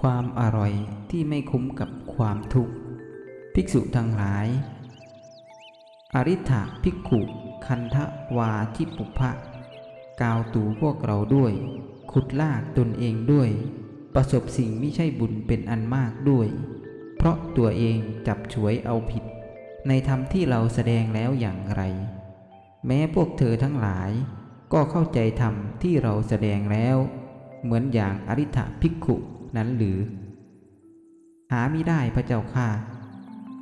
ความอร่อยที่ไม่คุ้มกับความทุกข์ ภิกษุทั้งหลาย อริ t ะภิกขุคันทะวาทิปุพะกาวตูพวกเราด้วย ขุดลากตนเองด้วย ประสบสิ่งไม่ใช่บุญเป็นอันมากด้วย เพราะตัวเองจับฉวยเอาผิด ในธรรมที่เราแสดงแล้วอย่างไร แม้พวกเธอทั้งหลาย ก็เข้าใจธรรมที่เราแสดงแล้ว เหมือนอย่างอริ t ะภิกขุนั้นหรือ หาไม่ได้พระเจ้าค่ะ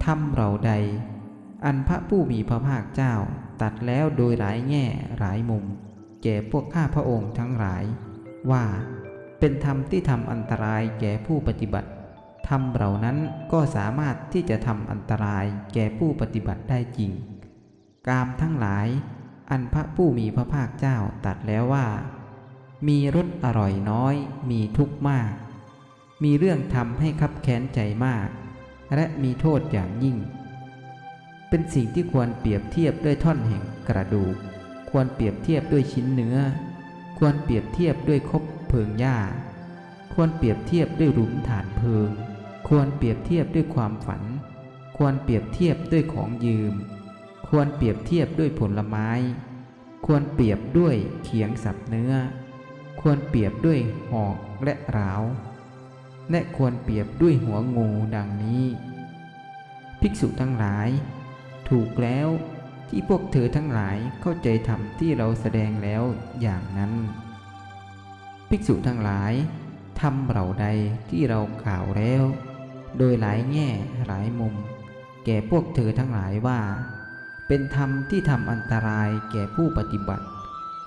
ทำเราใด อันพระผู้มีพระภาคเจ้าตัดแล้วโดยหลายแง่หลายมุม แก่พวกข้าพระองค์ทั้งหลาย ว่าเป็นธรรมที่ทำอันตรายแก่ผู้ปฏิบัติธรรมเหล่านั้นก็สามารถที่จะทำอันตรายแก่ผู้ปฏิบัติได้จริง กามทั้งหลาย อันพระผู้มีพระภาคเจ้าตัดแล้วว่า มีรสอร่อยน้อย มีทุกข์มาก มีเรื่องทำให้คับแค้นใจมาก และมีโทษอย่างยิ่ง เป็นสิ่งที่ควรเปรียบเทียบด้วยท่อนแห่งกระดูก ควรเปรียบเทียบด้วยชิ้นเนื้อ ควรเปรียบเทียบด้วยคบเพลิงหญ้า ควรเปรียบเทียบด้วยหลุมฐานเพลิง ควรเปรียบเทียบด้วยความฝัน ควรเปรียบเทียบด้วยของยืม ควรเปรียบเทียบด้วยผลไม้ ควรเปรียบด้วยเขียงสับเนื้อ ควรเปรียบด้วยหอกและราว และควรเปรียบด้วยหัวงูดังนี้ ภิกษุทั้งหลาย ถูกแล้วที่พวกเธอทั้งหลายเข้าใจธรรมที่เราแสดงแล้วอย่างนั้น ภิกษุทั้งหลายทำเหล่าใดที่เรากล่าวแล้ว โดยหลายแง่หลายมุม แก่พวกเธอทั้งหลายว่า เป็นธรรมที่ทำอันตรายแก่ผู้ปฏิบัติ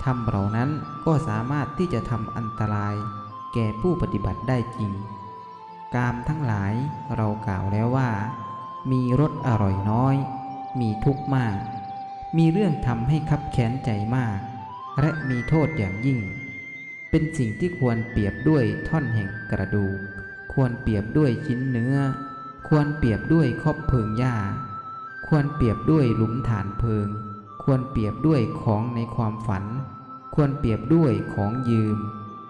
ธรรมเหล่านั้นก็สามารถที่จะทำอันตราย แก่ผู้ปฏิบัติได้จริง กามทั้งหลายเรากล่าวแล้วว่า มีรสอร่อยน้อย มีทุกข์มาก มีเรื่องทำให้คับแค้นใจมาก และมีโทษอย่างยิ่ง เป็นสิ่งที่ควรเปรียบด้วยท่อนแห่งกระดูก ควรเปรียบด้วยชิ้นเนื้อ ควรเปรียบด้วยคอบเพิงหญ้า ควรเปรียบด้วยหลุมฐานเพลิง ควรเปรียบด้วยของในความฝัน ควรเปรียบด้วยของยืม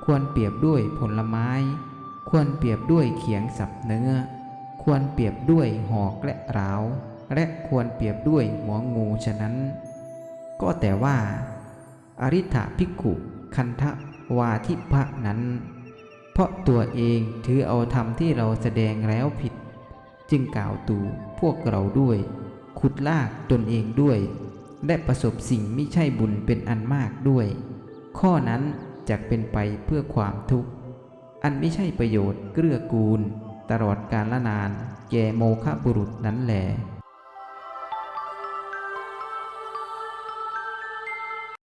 ควรเปรียบด้วยผลไม้ ควรเปรียบด้วยเขียงสับเนื้อ ควรเปรียบด้วยหอกและราว และควรเปรียบด้วยหัวงูฉะนั้น ก็แต่ว่า อริ t ะภิกขุคันทะวาทิพะนั้น เพราะตัวเองถือเอาธรรมที่เราแสดงแล้วผิด จึงกล่าวตูพวกเราด้วย ขุดลากตนเองด้วย และประสบสิ่งไม่ใช่บุญเป็นอันมากด้วย ข้อนั้นจะเป็นไปเพื่อความทุกข์ อันไม่ใช่ประโยชน์เกื้อกูล ตลอดกาลละนานแก่โมฆะบุรุษนั้นแหล